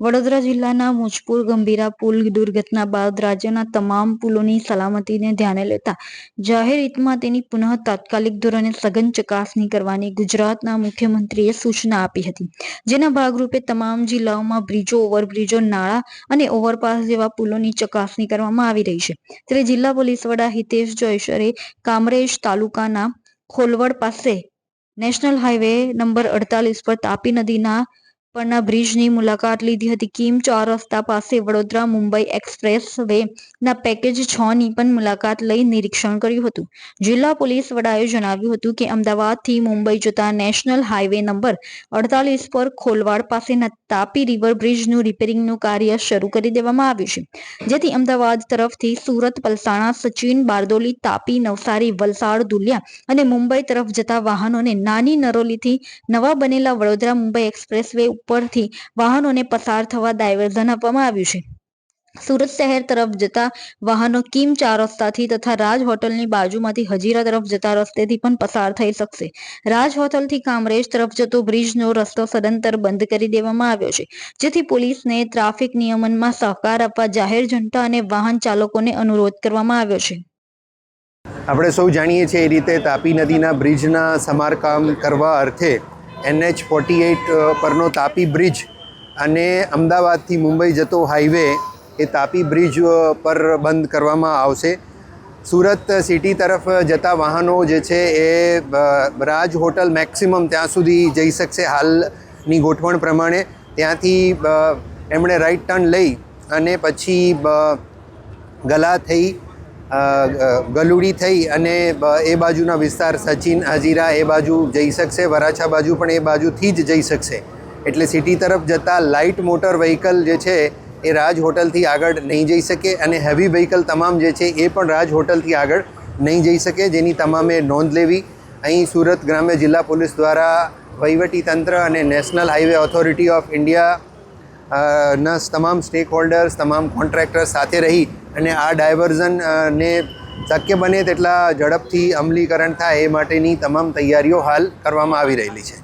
વડોદરા જિલ્લાના મુજપુર ગંભીરા પુલ દુર્ઘટના બાદ રાજ્યના તમામ પુલોની સલામતીને ધ્યાને લેતા જાહેર હિતમાં તેની પુનઃ તાત્કાલિક ધોરણે સઘન ચકાસણી કરવાની ગુજરાતના મુખ્યમંત્રીએ સૂચના આપી હતી. જેના ભાગરૂપે તમામ જિલ્લાઓમાં બ્રિજો, ઓવરબ્રિજો, નાળા અને ઓવરપાસ જેવા પુલોની ચકાસણી કરવામાં આવી રહી છે. ત્યારે જિલ્લા પોલીસ વડા હિતેશ જોયસરે કામરેજ તાલુકાના ખોલવડ પાસે નેશનલ હાઈવે નંબર અડતાલીસ પર તાપી નદીના પરના બ્રિજની મુલાકાત લીધી હતી. કિમ ચાર રસ્તા પાસે વડોદરા મુંબઈ એક્સપ્રેસ વે ના પેકેજ છ ની પણ મુલાકાત લઈ નિરીક્ષણ કર્યું હતું. જિલ્લા પોલીસ વડાએ જણાવ્યું હતું કે અમદાવાદથી મુંબઈ જતા નેશનલ હાઈવે નંબર અડતાલીસ પર ખોલવાડ પાસેના તાપી રિવર બ્રિજનું રિપેરિંગનું કાર્ય શરૂ કરી દેવામાં આવ્યું છે. જેથી અમદાવાદ તરફથી સુરત, પલસાણા, સચિન, બારડોલી, તાપી, નવસારી, વલસાડ, દુલિયા અને મુંબઈ તરફ જતા વાહનોને નાની નરોલીથી નવા બનેલા વડોદરા મુંબઈ એક્સપ્રેસ વે ઉપરથી વાહનોને પસાર થવા ડાયવર્ઝન આપવામાં આવ્યું છે. સુરત શહેર તરફ જતા વાહનો કિમ ચાર રસ્તાથી તથા રાજ હોટલની બાજુમાંથી હજીરા તરફ જતા રસ્તેથી પણ પસાર થઈ શકશે. રાજ હોટલથી કામરેજ તરફ જતો બ્રિજનો રસ્તો સદંતર બંધ કરી દેવામાં આવ્યો છે, જેથી પોલીસને ટ્રાફિક નિયમનમાં સહકાર આપવા જાહેર જનતા અને વાહન ચાલકોને અનુરોધ કરવામાં આવ્યો છે. આપણે સૌ જાણીએ છીએ એ રીતે તાપી નદીના બ્રિજના સમારકામ કરવા અર્થે એનએચ ફોર્ટી એઇટ પરનો તાપી બ્રિજ અને અમદાવાદથી મુંબઈ જતો હાઈવે એ તાપી બ્રિજ પર બંધ કરવામાં આવશે. સુરત સિટી તરફ જતા વાહનો જે છે એ રાજ હોટલ મેક્સિમમ ત્યાં સુધી જઈ શકશે હાલની ગોઠવણ પ્રમાણે. ત્યાંથી એમણે રાઈટ ટર્ન લઈ અને પછી ગલા થઈ ગલુડી થઈ અને એ બાજુના વિસ્તાર સચિન, હજીરા, એ બાજુ જઈ શકશે, વરાછા બાજુ પણ એ બાજુથી જ જઈ શકશે. એટલે સિટી તરફ જતાં લાઇટ મોટર વ્હીકલ જે છે, એ રાજ હોટલથી આગળ નહીં જઈ શકે અને હેવી વ્હીકલ તમામ જે છે, એ પણ રાજ હોટલથી આગળ નહીં જઈ શકે, જેની તમામે નોંધ લેવી. અહીં સુરત ગ્રામ્ય જિલ્લા પોલીસ દ્વારા વહીવટી તંત્ર અને national highway authority of India ના, તમામ સ્ટેક હોલ્ડર્સ તમામ કોન્ટ્રાક્ટર્સ સાથે રહી અને આ ડાયવર્ઝન ને શક્ય બને તેટલા ઝડપથી અમલીકરણ થાય એ માટેની તમામ તૈયારીઓ હાલ કરવામાં આવી રહેલી છે.